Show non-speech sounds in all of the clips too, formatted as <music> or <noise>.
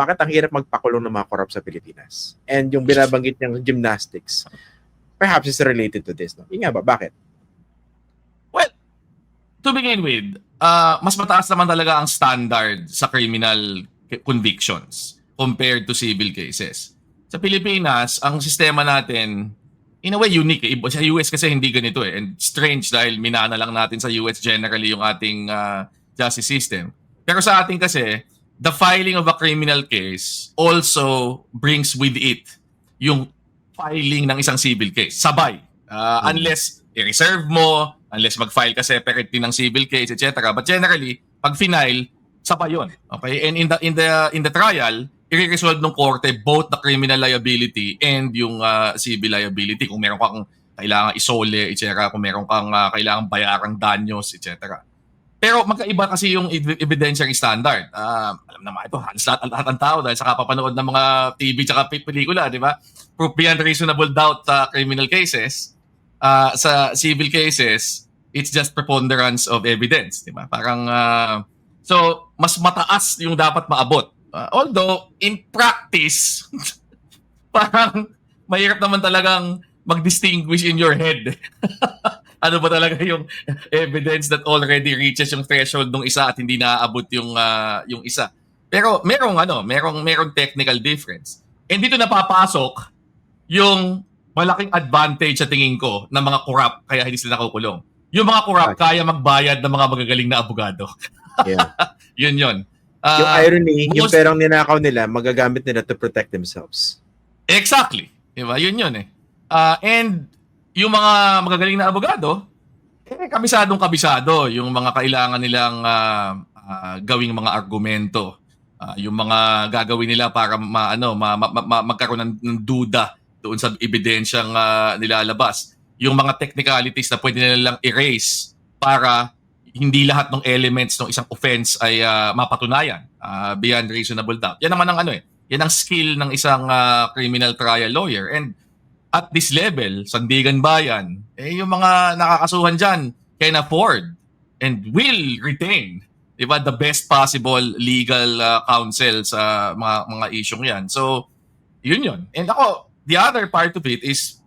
bakit ang hirap magpakulong ng mga korap sa Pilipinas? And yung binabanggit niyang gymnastics, perhaps is related to this. No? Yung nga ba, bakit? Well, to begin with, uh, mas mataas naman talaga ang standard sa criminal convictions compared to civil cases. Sa Pilipinas, ang sistema natin, in a way, unique. Eh. Sa US kasi hindi ganito eh. And strange dahil minana lang natin sa US generally yung ating uh, justice system. Pero sa atin kasi, the filing of a criminal case also brings with it yung filing ng isang civil case. Sabay. Uh, mm. Unless i-reserve mo, unless mag-file ka separate din ng civil case, etc. But generally, pag final, sabay yun. Okay? And in the in the in the trial, i-resolve ng korte both the criminal liability and yung uh, civil liability kung meron kang kailangan isole, etc. Kung meron kang uh, kailangan bayarang danyos, etc. Pero magkaiba kasi yung evidentiary standard. Uh, alam naman ito, halos lahat, lahat ng tao dahil sa kapapanood ng mga TV at pelikula, di ba? Proof beyond reasonable doubt sa criminal cases. Uh, sa civil cases, it's just preponderance of evidence, di ba? Parang, uh, so, mas mataas yung dapat maabot Uh, although, in practice, <laughs> parang mahirap naman talagang mag-distinguish in your head. <laughs> ano ba talaga <laughs> yung evidence that already reaches yung threshold ng isa at hindi naaabot yung uh, yung isa. Pero merong ano, merong merong technical difference. And dito napapasok yung malaking advantage sa tingin ko ng mga corrupt kaya hindi sila nakukulong. Yung mga corrupt kaya magbayad ng mga magagaling na abogado. yeah. <laughs> yun yun. Uh, yung irony, most, yung perang ninakaw nila, magagamit nila to protect themselves. Exactly. Diba? Yun yun eh. Uh, and yung mga magagaling na abogado, eh, kabisadong kabisado yung mga kailangan nilang uh, uh, gawing mga argumento. Uh, yung mga gagawin nila para ma, ano, ma, ma, ma, magkaroon ng, ng duda doon sa ebidensyang uh, nilalabas. Yung mga technicalities na pwede nilang erase para hindi lahat ng elements ng isang offense ay uh, mapatunayan uh, beyond reasonable doubt. Yan naman ang ano eh. Yan ang skill ng isang uh, criminal trial lawyer. And at this level, Sandigan Bayan, eh yung mga nakakasuhan dyan can afford and will retain diba, the best possible legal uh, counsel sa mga mga isyong yan. So, yun yun. And ako, the other part of it is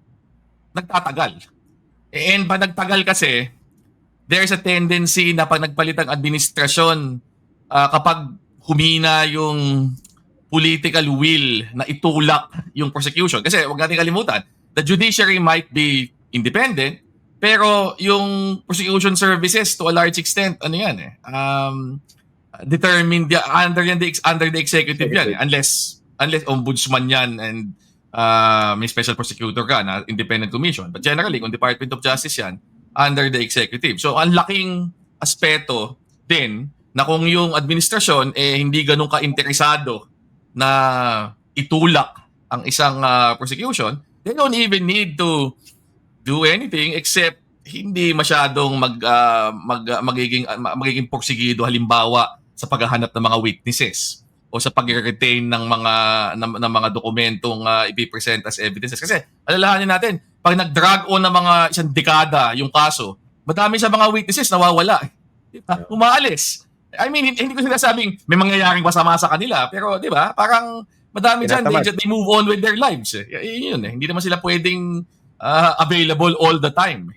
nagtatagal. And ba nagtagal kasi, there's a tendency na pag nagpalit ang administrasyon, uh, kapag humina yung political will na itulak yung prosecution. Kasi huwag natin kalimutan, the judiciary might be independent, pero yung prosecution services to a large extent, ano yan eh, um, determined ya, under, the, under the executive yan eh, unless, unless ombudsman yan and uh, may special prosecutor ka na independent commission. But generally, kung Department of Justice yan, under the executive. So ang laking aspeto din na kung yung administrasyon eh hindi ganun ka-interesado na itulak ang isang uh, prosecution, they don't even need to do anything except hindi masyadong mag, uh, mag uh, magiging uh, magiging porsigido halimbawa sa paghahanap ng mga witnesses o sa pag-retain ng mga ng, ng mga dokumentong uh, ipipresent as evidences kasi alalahanin natin pag nag-drag on ng mga isang dekada yung kaso, madami sa mga witnesses nawawala. Diba? Umaalis. I mean, hindi ko sinasabing may mangyayaring masama sa kanila, pero di ba, parang madami dyan, they, they move on with their lives. Eh. Yun, yun eh. Hindi naman sila pwedeng uh, available all the time.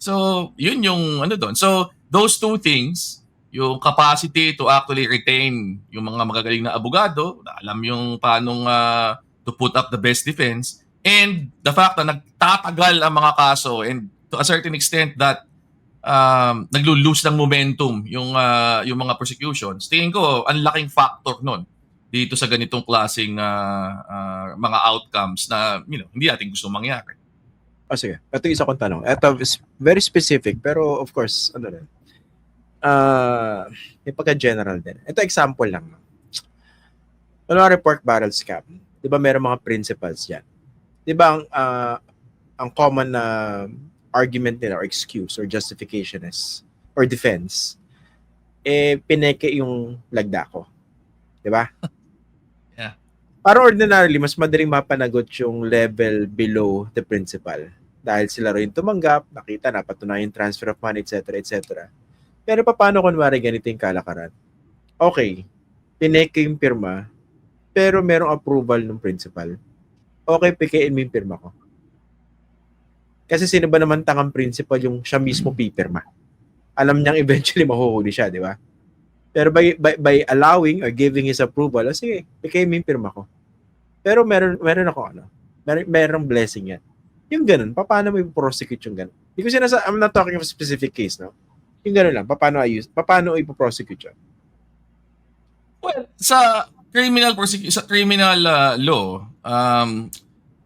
So, yun yung ano doon. So, those two things, yung capacity to actually retain yung mga magagaling na abogado, na alam yung paano uh, to put up the best defense, And the fact na nagtatagal ang mga kaso and to a certain extent that um, naglo-lose ng momentum yung uh, yung mga prosecutions, tingin ko ang laking factor nun dito sa ganitong klaseng uh, uh, mga outcomes na you know, hindi natin gusto mangyari. Oh, sige. Ito isa kong tanong. Ito is very specific pero of course, ano rin. Uh, may pagka-general din. Ito example lang. Ano report barrel scam? Di ba meron mga principles yan? 'di ba ang uh, ang common na uh, argument nila or excuse or justification is or defense eh pineke yung lagda ko. 'Di ba? <laughs> yeah. Para ordinarily mas madaling mapanagot yung level below the principal dahil sila rin tumanggap, nakita na patunayan yung transfer of money, etc., etc. Pero paano kunwari ganito yung kalakaran? Okay, pineke yung pirma, pero merong approval ng principal, okay, pikein mo yung pirma ko. Kasi sino ba naman tangang principal yung siya mismo pipirma? Alam niyang <laughs> eventually mahuhuli siya, di ba? Pero by, by, by allowing or giving his approval, oh, sige, pikein mo yung pirma ko. Pero meron, meron ako ano, meron, merong blessing yan. Yung ganun, paano mo i-prosecute yung ganun? Hindi ko sinasa, I'm not talking of a specific case, no? Yung ganun lang, paano ayus, paano i-prosecute yun? Well, sa criminal prosecu- sa criminal uh, law, um,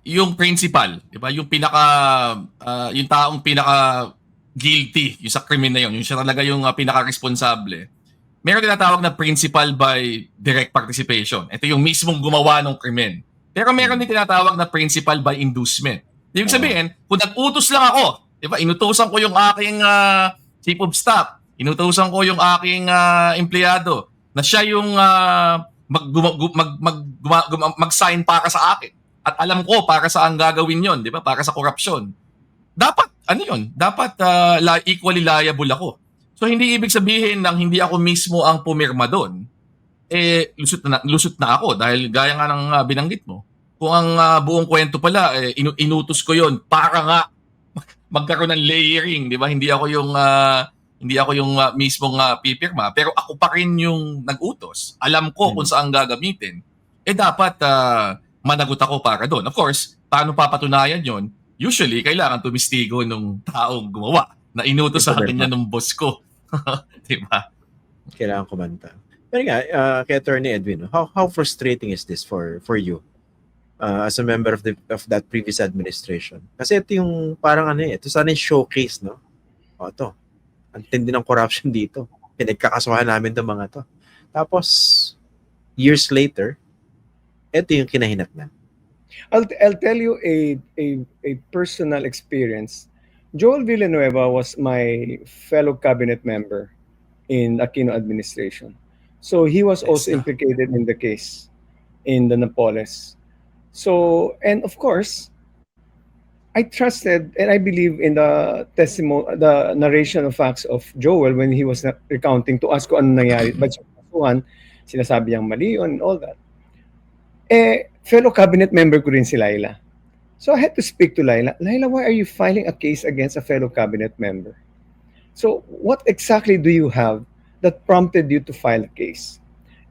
yung principal, 'di ba? Yung pinaka uh, yung taong pinaka guilty yung sa krimen na yun, yung siya talaga yung uh, pinaka responsable. Meron tinatawag na principal by direct participation. Ito yung mismong gumawa ng krimen. Pero meron din tinatawag na principal by inducement. Ibig sabihin, kung nag-utos lang ako, 'di ba? Inutusan ko yung aking uh, chief of staff, inutusan ko yung aking uh, empleyado na siya yung uh, mag, mag, mag, mag-sign para sa akin. At alam ko para saan gagawin yon, di ba? Para sa korupsyon. Dapat, ano yon? Dapat uh, equally liable ako. So hindi ibig sabihin nang hindi ako mismo ang pumirma doon, eh lusot na lusot na ako dahil gaya nga ng uh, binanggit mo. Kung ang uh, buong kwento pala eh, inu- inutos ko yon para nga magkaroon ng layering, di ba? Hindi ako yung uh, hindi ako yung uh, mismong uh, pipirma, pero ako pa rin yung nag-utos. Alam ko Hmm. kung saan gagamitin. Eh dapat uh, managot ako para doon. Of course, paano papatunayan yon? Usually, kailangan tumistigo nung taong gumawa na inutos sa akin Berta. yan ng boss ko. <laughs> di ba? Kailangan kumanta. Pero nga, uh, kay Attorney Edwin, how, how frustrating is this for for you uh, as a member of the of that previous administration? Kasi ito yung parang ano eh, ito sana yung showcase, no? O ito, ang tindi ng corruption dito. Pinagkakasuhan namin itong mga to. Tapos, years later, ito yung kinahinatnan. I'll, I'll tell you a, a, a personal experience. Joel Villanueva was my fellow cabinet member in Aquino administration. So he was also ah. implicated in the case in the Napoles. So, and of course, I trusted and I believe in the testimony, the narration of facts of Joel when he was recounting to us kung ano nangyari. But sa kasuhan, sinasabi niyang mali yun and all that. Eh, fellow cabinet member ko rin si Laila. So I had to speak to Laila. Laila, why are you filing a case against a fellow cabinet member? So what exactly do you have that prompted you to file a case?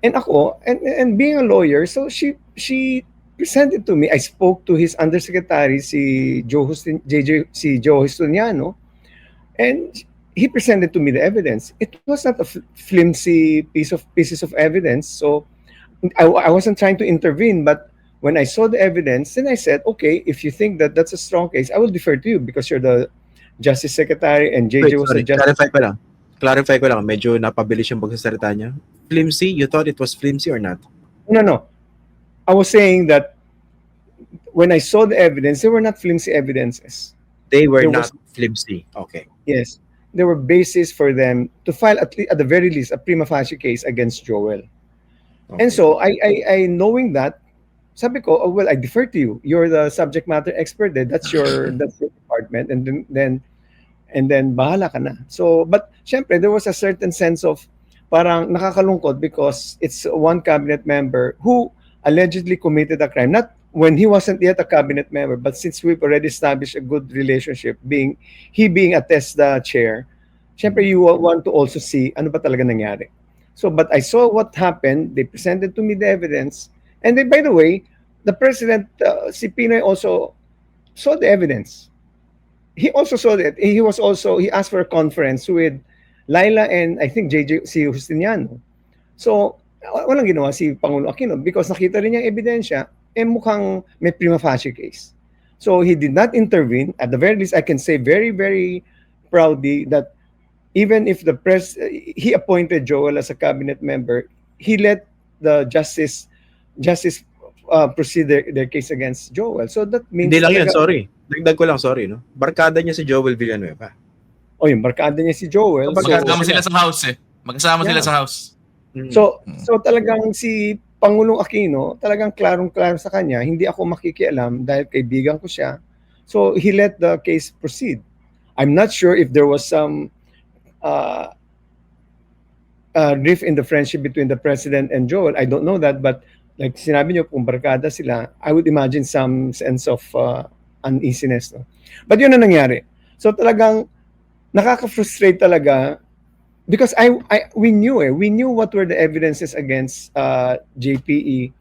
And ako, and, and being a lawyer, so she she presented to me. I spoke to his undersecretary, si Joe Justin, JJ, si Joe Justiniano, and he presented to me the evidence. It was not a fl- flimsy piece of pieces of evidence. So I, I wasn't trying to intervene, but when I saw the evidence, then I said, okay, if you think that that's a strong case, I will defer to you because you're the Justice Secretary and JJ Wait, was sorry, the Justice. clarify ko lang. Clarify ko lang, medyo napabilis yung pagsasalita niya. Flimsy? You thought it was flimsy or not? No, no. I was saying that when I saw the evidence, they were not flimsy evidences. They were There not was- flimsy. Okay. Yes, there were basis for them to file at, le- at the very least a prima facie case against Joel. Okay. And so I, I, I knowing that, sabi ko, oh, well, I defer to you. You're the subject matter expert. Then that's your <laughs> that's your department, and then then and then bahala ka na. So, but syempre, there was a certain sense of parang nakakalungkot because it's one cabinet member who allegedly committed a crime. Not when he wasn't yet a cabinet member, but since we've already established a good relationship, being he being a TESDA chair, syempre you wa- want to also see ano ba talaga nangyari. So, but I saw what happened. They presented to me the evidence. And then, by the way, the president, uh, si Pinoy also saw the evidence. He also saw that. He was also, he asked for a conference with Laila and I think JJ, si Justiniano. So, wa- walang ginawa si Pangulo Aquino because nakita rin niya ebidensya, eh mukhang may prima facie case. So, he did not intervene. At the very least, I can say very, very proudly that even if the press he appointed Joel as a cabinet member, he let the justice justice uh, proceed their, their case against Joel. So that means Hindi lang yan, sorry. Dagdag ko lang, sorry, no? Barkada niya si Joel Villanueva. Oh, yung barkada niya si Joel. So, Magkasama sila sa house eh. Magkasama sila Yeah. sa house. Mm. so, Mm. so talagang si Pangulong Aquino, talagang klarong-klaro sa kanya, hindi ako makikialam dahil kaibigan ko siya. So he let the case proceed. I'm not sure if there was some uh, uh, rift in the friendship between the president and Joel. I don't know that, but like sinabi niyo kung barkada sila, I would imagine some sense of uh, uneasiness. No? But yun ang nangyari. So talagang nakaka-frustrate talaga because I, I we knew eh, we knew what were the evidences against uh, JPE,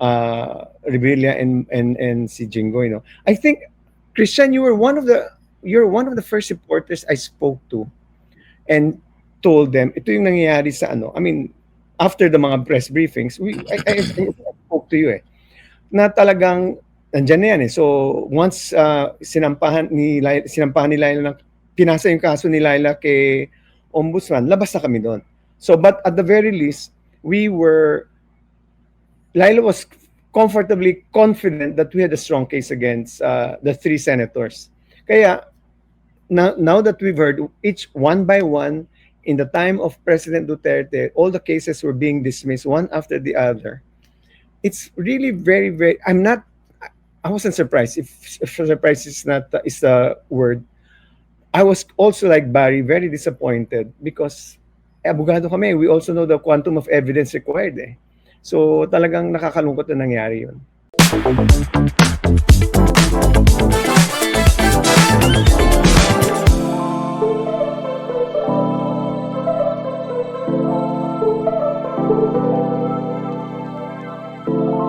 uh, Revilla and and and si Jingo, you know. I think Christian, you were one of the you're one of the first reporters I spoke to and told them ito yung nangyayari sa ano. I mean, after the mga press briefings, we I, I, I spoke to you eh. Na talagang nandiyan na yan eh. So once uh, sinampahan ni Laila, sinampahan ni Laila ng pinasa yung kaso ni Laila kay ombudsman, labas na kami doon. So but at the very least, we were Laila was comfortably confident that we had a strong case against uh, the three senators. Kaya now, now that we've heard each one by one in the time of President Duterte, all the cases were being dismissed one after the other. It's really very, very. I'm not. I wasn't surprised. If, if surprised is not is the word. I was also like Barry, very disappointed because eh, abogado kami. We also know the quantum of evidence required. Eh. So talagang nakakalungkot na nangyari yun.